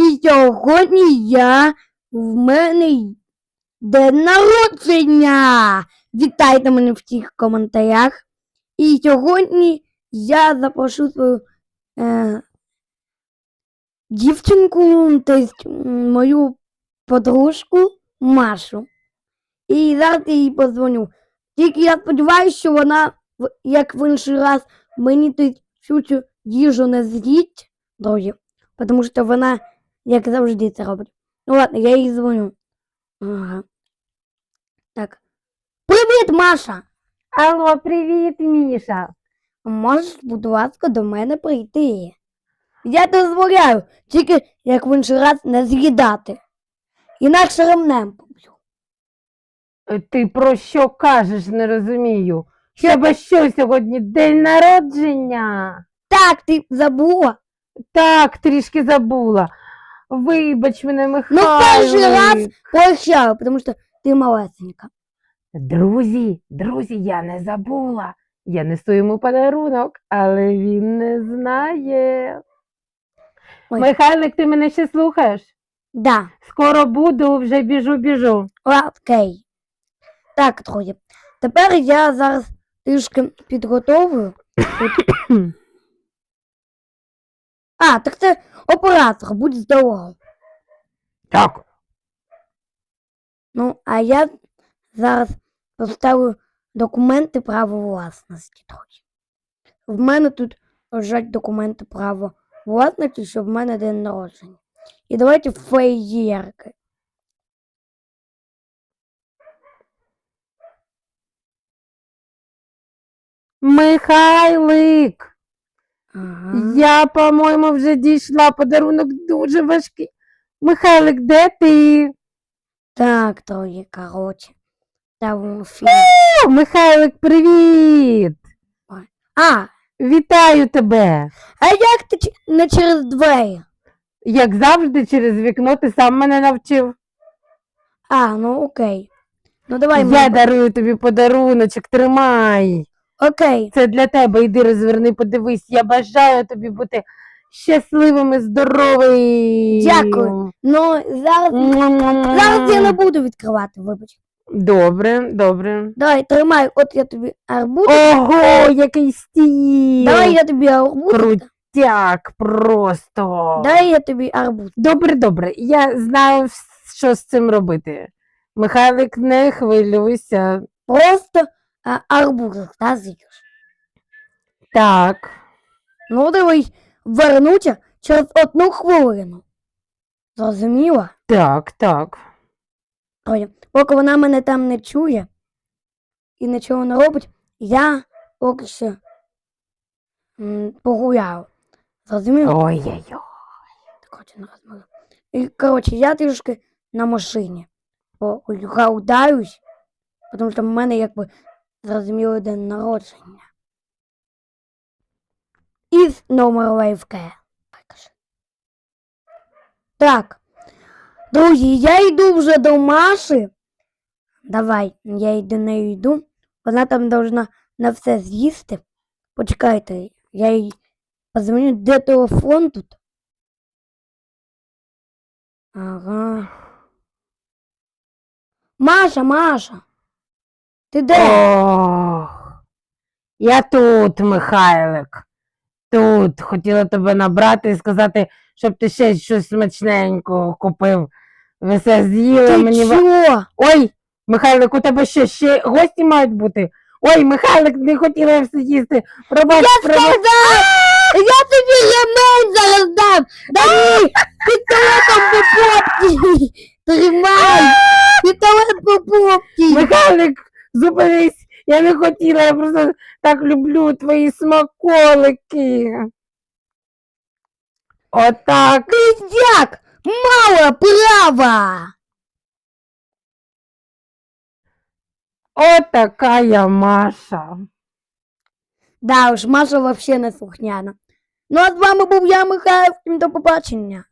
І сьогодні я в мене день народження. Вітайте мене в всіх коментарях. І сьогодні я запрошу свою е, дівчинку, тобто мою подружку Машу. І зараз я їй позвоню. Тільки я сподіваюся, що вона, як в інший раз, мені тут всю цю їжу не з'їсть, друзі. Тому що вона, як завжди, це робить. Ну ладно, я їй дзвоню. Ага. Так. Привіт, Маша! Алло, привіт, Міша. Можеш, будь ласка, до мене прийти. Я дозволяю, тільки як в інший раз не з'їдати. Інакше ремнем поб'ю. Е, Ти про що кажеш, не розумію. Тебе що сьогодні день народження? Так, ти забула? Так, трішки забула. Вибач мене, Ну, Михайло. перший раз прощаю, тому що ти малесенька. Друзі, друзі, я не забула. Я несу йому подарунок, але він не знає. Ой. Михайлик, ти мене ще слухаєш? Да, Скоро буду, вже біжу, біжу. окей. Так, друзі. Тепер я зараз трішки підготовлю. Тут. А, так це оператор, будь здоров. Так. Ну, а я зараз поставлю документи право власності, друзі. В мене тут лежать документи право власності, що в мене день народження. І давайте феєрки. Михайлик. Ага. Я, по-моєму, вже дійшла. Подарунок дуже важкий. Михайлик, де ти? Так, друзі, коротше. Там фільм. О, Михайлик, привіт! А, Вітаю тебе! а як ти ч- не через двері? Як завжди, через вікно ти сам мене навчив. А, ну окей. Ну давай Я ми. дарую тобі подаруночок, тримай. Окей. Це для тебе. Йди розверни, подивись. Я бажаю тобі бути щасливим і здоровим. Дякую. Ну, зараз, зараз я не буду відкривати, вибач. Добре, добре. Давай, тримай, от я тобі арбуз. Ого, який стіл! Давай я тобі арбуз. Круть. Так, просто. Дай я тобі арбуз. Добре, добре. Я знаю, що з цим робити. Михайлик, не хвилюйся. Просто а, арбуз, та з'їш. Так. Ну, дивись, вернуться через одну хвилину. Зрозуміла? Так, так. Ой, поки вона мене там не чує і нічого не робить, я поки що м, погуляю. Зрозуміла? Ой-ой-ой. Коротше, не розмовляю. І, коротше, я трішки на машині погауляюсь, тому що в мене якби зрозуміло день народження. Із номер лайфке. Так. Друзі, я йду вже до Маші. Давай, я й до неї йду. Вона там должна на все з'їсти. Почекайте, я їй позвоню, де телефон тут. Ага. Маша, Маша. Ти де? Ох. Я тут, Михайлик. Тут хотіла тебе набрати і сказати, щоб ти ще щось смачненького купив. Ви все з'їли Ти мені. ва- чого? Ой, Михайлик, у тебе що, ще гості мають бути? Ой, Михайлик, не хотіла я все їсти. Пробач, пробач. Сказав! Я тобі ремонт зараз дам! Дай пістолетом по попці! Тримай! Пістолет по попці! Михайлик, зупинись. Я не хотіла, я просто так люблю твої смаколики. Отак. Пиздяк! Мало права! Отака я Маша. Да уж, Маша вообще не слухняна. Ну а з вами був я, Михайло, всім до побачення.